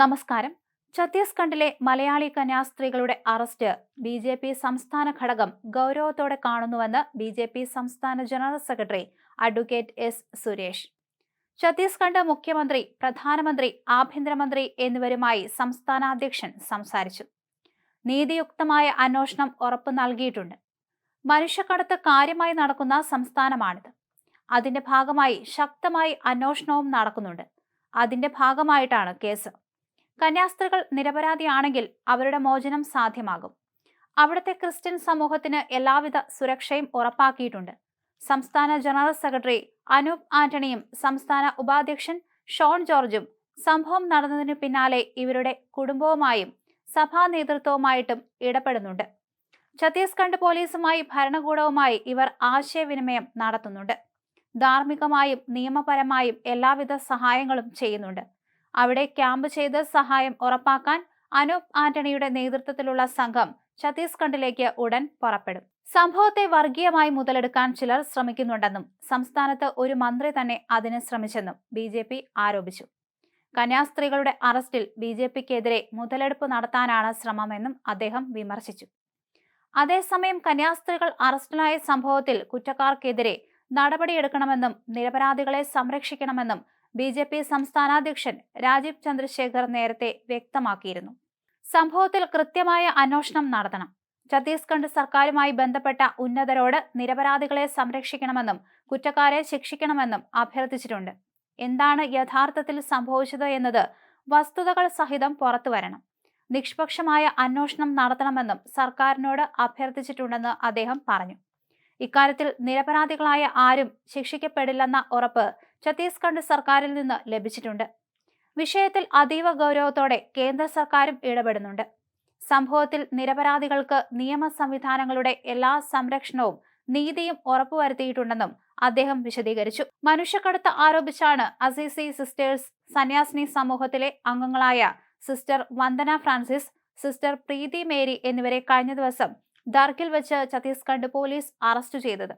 നമസ്കാരം. ഛത്തീസ്ഗഡിലെ മലയാളി കന്യാസ്ത്രീകളുടെ അറസ്റ്റ് ബി ജെ പി സംസ്ഥാന ഘടകം ഗൗരവത്തോടെ കാണുന്നുവെന്ന് ബി ജെ പി സംസ്ഥാന general secretary advocate S Suresh. Chhattisgarh മുഖ്യമന്ത്രി പ്രധാനമന്ത്രി ആഭ്യന്തരമന്ത്രി എന്നിവരുമായി സംസ്ഥാന അധ്യക്ഷൻ സംസാരിച്ചു. നീതിയുക്തമായ അന്വേഷണം ഉറപ്പു നൽകിയിട്ടുണ്ട്. മനുഷ്യക്കടത്ത് കാര്യമായി നടക്കുന്ന സംസ്ഥാനമാണിത്. അതിന്റെ ഭാഗമായി ശക്തമായി അന്വേഷണവും നടക്കുന്നുണ്ട്. അതിന്റെ ഭാഗമായിട്ടാണ് കേസ്. കന്യാസ്ത്രീകൾ നിരപരാധിയാണെങ്കിൽ അവരുടെ മോചനം സാധ്യമാകും. അവിടുത്തെ ക്രിസ്ത്യൻ സമൂഹത്തിന് എല്ലാവിധ സുരക്ഷയും ഉറപ്പാക്കിയിട്ടുണ്ട്. സംസ്ഥാന ജനറൽ സെക്രട്ടറി അനൂപ് ആന്റണിയും സംസ്ഥാന ഉപാധ്യക്ഷൻ ഷോൺ ജോർജും സംഭവം നടന്നതിനു പിന്നാലെ ഇവരുടെ കുടുംബവുമായും സഭാ നേതൃത്വവുമായിട്ടും ഇടപെടുന്നുണ്ട്. ഛത്തീസ്ഗഡ് പോലീസുമായി ഭരണകൂടവുമായി ഇവർ ആശയവിനിമയം നടത്തുന്നുണ്ട്. ധാർമ്മികമായും നിയമപരമായും എല്ലാവിധ സഹായങ്ങളും ചെയ്യുന്നുണ്ട്. അവിടെ ക്യാമ്പ് ചെയ്ത് സഹായം ഉറപ്പാക്കാൻ അനൂപ് ആന്റണിയുടെ നേതൃത്വത്തിലുള്ള സംഘം ഛത്തീസ്ഗഡിലേക്ക് ഉടൻ പുറപ്പെടും. സംഭവത്തെ വർഗീയമായി മുതലെടുക്കാൻ ചിലർ ശ്രമിക്കുന്നുണ്ടെന്നും സംസ്ഥാനത്ത് ഒരു മന്ത്രി തന്നെ അതിന് ശ്രമിച്ചെന്നും ബി ജെ പി ആരോപിച്ചു. കന്യാസ്ത്രീകളുടെ അറസ്റ്റിൽ ബി ജെ പിക്കെതിരെ മുതലെടുപ്പ് നടത്താനാണ് ശ്രമമെന്നും അദ്ദേഹം വിമർശിച്ചു. അതേസമയം കന്യാസ്ത്രീകൾ അറസ്റ്റിലായ സംഭവത്തിൽ കുറ്റക്കാർക്കെതിരെ നടപടിയെടുക്കണമെന്നും നിരപരാധികളെ സംരക്ഷിക്കണമെന്നും ബി ജെ പി സംസ്ഥാനാധ്യക്ഷൻ രാജീവ് ചന്ദ്രശേഖർ നേരത്തെ വ്യക്തമാക്കിയിരുന്നു. സംഭവത്തിൽ കൃത്യമായ അന്വേഷണം നടത്തണം. ഛത്തീസ്ഗഡ് സർക്കാരുമായി ബന്ധപ്പെട്ട ഉന്നതരോട് നിരപരാധികളെ സംരക്ഷിക്കണമെന്നും കുറ്റക്കാരെ ശിക്ഷിക്കണമെന്നും അഭ്യർത്ഥിച്ചിട്ടുണ്ട്. എന്താണ് യഥാർത്ഥത്തിൽ സംഭവിച്ചത് എന്നത് വസ്തുതകൾ സഹിതം പുറത്തുവരണം നിഷ്പക്ഷമായ അന്വേഷണം നടത്തണമെന്നും സർക്കാരിനോട് അഭ്യർത്ഥിച്ചിട്ടുണ്ടെന്ന് അദ്ദേഹം പറഞ്ഞു. ഇക്കാര്യത്തിൽ നിരപരാധികളായ ആരും ശിക്ഷിക്കപ്പെടില്ലെന്ന ഉറപ്പ് ഛത്തീസ്ഗഡ് സർക്കാരിൽ നിന്ന് ലഭിച്ചിട്ടുണ്ട്. വിഷയത്തിൽ അതീവ ഗൗരവത്തോടെ കേന്ദ്ര സർക്കാരും ഇടപെടുന്നുണ്ട്. സംഭവത്തിൽ നിരപരാധികൾക്ക് നിയമ സംവിധാനങ്ങളുടെ എല്ലാ സംരക്ഷണവും നീതിയും ഉറപ്പുവരുത്തിയിട്ടുണ്ടെന്നും അദ്ദേഹം വിശദീകരിച്ചു. മനുഷ്യക്കടത്ത് ആരോപിച്ചാണ് അസീസി സിസ്റ്റേഴ്സ് സന്യാസിനി സമൂഹത്തിലെ അംഗങ്ങളായ sister Vandana Francis sister Preethi Mary എന്നിവരെ കഴിഞ്ഞ ദിവസം ദർഗിൽ വെച്ച് ഛത്തീസ്ഗഡ് പോലീസ് അറസ്റ്റ് ചെയ്തത്.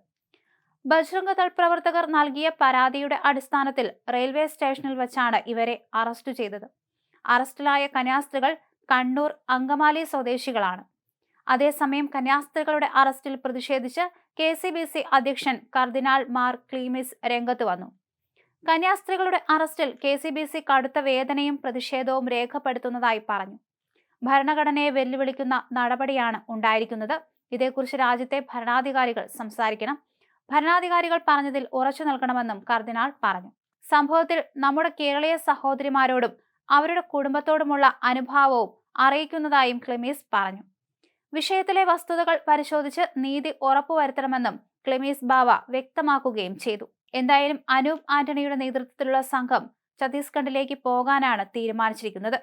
ബജ്രംഗദൾ പ്രവർത്തകർ നൽകിയ പരാതിയുടെ അടിസ്ഥാനത്തിൽ റെയിൽവേ സ്റ്റേഷനിൽ വെച്ചാണ് ഇവരെ അറസ്റ്റ് ചെയ്തത്. അറസ്റ്റിലായ കന്യാസ്ത്രീകൾ കണ്ണൂർ അങ്കമാലി സ്വദേശികളാണ്. അതേസമയം കന്യാസ്ത്രീകളുടെ അറസ്റ്റിൽ പ്രതിഷേധിച്ച് കെ സി ബി സി അധ്യക്ഷൻ കർദിനാൾ മാർ ക്ലീമിസ് രംഗത്ത് വന്നു. കന്യാസ്ത്രീകളുടെ അറസ്റ്റിൽ കെ സി ബി സി കടുത്ത വേദനയും പ്രതിഷേധവും രേഖപ്പെടുത്തുന്നതായി പറഞ്ഞു. ഭരണഘടനയെ വെല്ലുവിളിക്കുന്ന നടപടിയാണ് ഉണ്ടായിരിക്കുന്നത്. ഇതേക്കുറിച്ച് രാജ്യത്തെ ഭരണാധികാരികൾ സംസാരിക്കണം. ഭരണാധികാരികൾ പറഞ്ഞതിൽ ഉറച്ചു നിൽക്കണമെന്നും കർദിനാൾ പറഞ്ഞു. സംഭവത്തിൽ നമ്മുടെ കേരളീയ സഹോദരിമാരോടും അവരുടെ കുടുംബത്തോടുമുള്ള അനുഭാവവും അറിയിക്കുന്നതായും ക്ലിമീസ് പറഞ്ഞു. വിഷയത്തിലെ വസ്തുതകൾ പരിശോധിച്ച് നീതി ഉറപ്പുവരുത്തണമെന്നും ക്ലിമീസ് ബാവ വ്യക്തമാക്കുകയും ചെയ്തു. എന്തായാലും അനൂപ് ആന്റണിയുടെ നേതൃത്വത്തിലുള്ള സംഘം ഛത്തീസ്ഗഡിലേക്ക് പോകാനാണ് തീരുമാനിച്ചിരിക്കുന്നത്.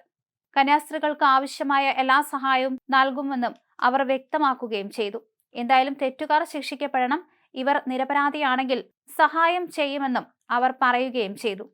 കന്യാസ്ത്രീകൾക്ക് ആവശ്യമായ എല്ലാ സഹായവും നൽകുമെന്നും അവർ വ്യക്തമാക്കുകയും ചെയ്തു. എന്തായാലും തെറ്റുകാർ ശിക്ഷിക്കപ്പെടണം ഇവർ നിരപരാധിയാണെങ്കിൽ സഹായം ചെയ്യുമെന്നും അവർ പറയുകയും ചെയ്തു